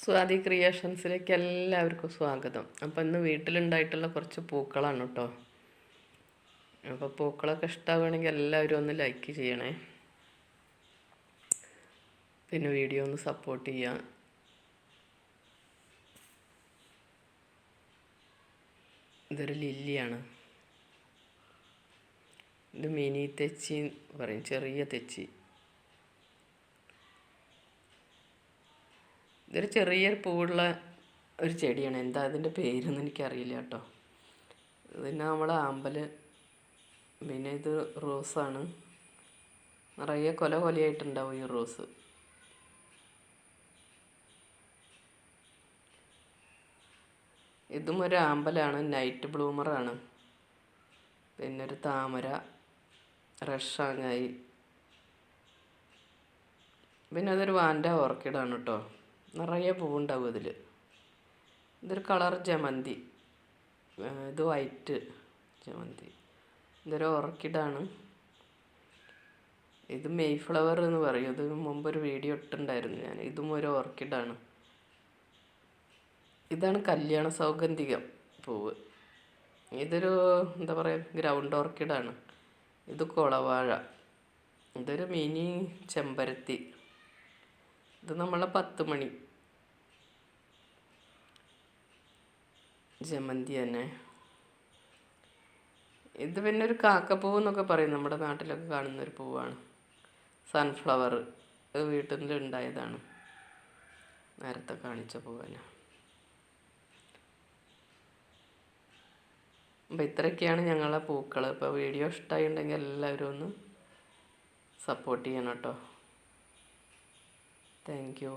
സ്വാതി ക്രിയേഷൻസിലേക്ക് എല്ലാവർക്കും സ്വാഗതം. അപ്പം ഇന്ന് വീട്ടിലുണ്ടായിട്ടുള്ള കുറച്ച് പൂക്കളാണ് കേട്ടോ അപ്പോൾ പൂക്കളൊക്കെ ഇഷ്ടമാവുകയാണെങ്കിൽ എല്ലാവരും ഒന്ന് ലൈക്ക് ചെയ്യണേ. പിന്നെ വീഡിയോ ഒന്ന് സപ്പോർട്ട് ചെയ്യുക ഇതൊരു ലില്ലിയാണ്. ഇത് മിനി തെച്ചി പറയും. ചെറിയ തെച്ചി. ഇതൊരു ചെറിയൊരു പൂവുള്ള ഒരു ചെടിയാണ്. എന്താ അതിന്റെ പേരൊന്നും എനിക്കറിയില്ല കേട്ടോ. പിന്നെ നമ്മളെ ആമ്പൽ പിന്നെ ഇത് റോസാണ്. നിറയെ കൊല കൊലയായിട്ടുണ്ടാവും ഈ റോസ്. ഇതും ഒരു ആമ്പലാണ് നൈറ്റ് ബ്ലൂമറാണ്. പിന്നെ ഒരു താമര റഷാങ്ങായി. പിന്നെ അതൊരു വാൻഡ ഓർക്കിഡാണ് കേട്ടോ. നിറയെ പൂവുണ്ടാവും അതിൽ ഇതൊരു കളർ ജമന്തി. ഇത് വൈറ്റ് ജമന്തി. ഇതൊരു ഓർക്കിഡാണ്. ഇത് മെയ് ഫ്ലവർ എന്ന് പറയും. ഇത് ഒരു വീഡിയോ ഇട്ടുണ്ടായിരുന്നു ഞാൻ. ഇതും ഒരു ഓർക്കിഡാണ്. ഇതാണ് കല്യാണ സൗഗന്ധികം പൂവ്. ഇതൊരു എന്താ പറയുക ഗ്രൗണ്ട് ഓർക്കിഡാണ്. ഇത് കുളവാഴ. ഇതൊരു മിനി ചെമ്പരത്തി. ഇത് നമ്മളെ പത്ത് മണി ജമന്തി തന്നെ. ഇത് പിന്നെ ഒരു കാക്കപ്പൂവ് എന്നൊക്കെ പറയും. നമ്മുടെ നാട്ടിലൊക്കെ കാണുന്ന ഒരു പൂവാണ്. സൺഫ്ലവർ വീട്ടിൽ ഉണ്ടായതാണ് നേരത്തെ കാണിച്ച പൂവല്ല അപ്പം ഇത്രയൊക്കെയാണ് ഞങ്ങളെ പൂക്കൾ ഇപ്പോൾ വീഡിയോ ഇഷ്ടമായിട്ടുണ്ടെങ്കിൽ എല്ലാവരും ഒന്ന് സപ്പോർട്ട് ചെയ്യണം കേട്ടോ. Thank you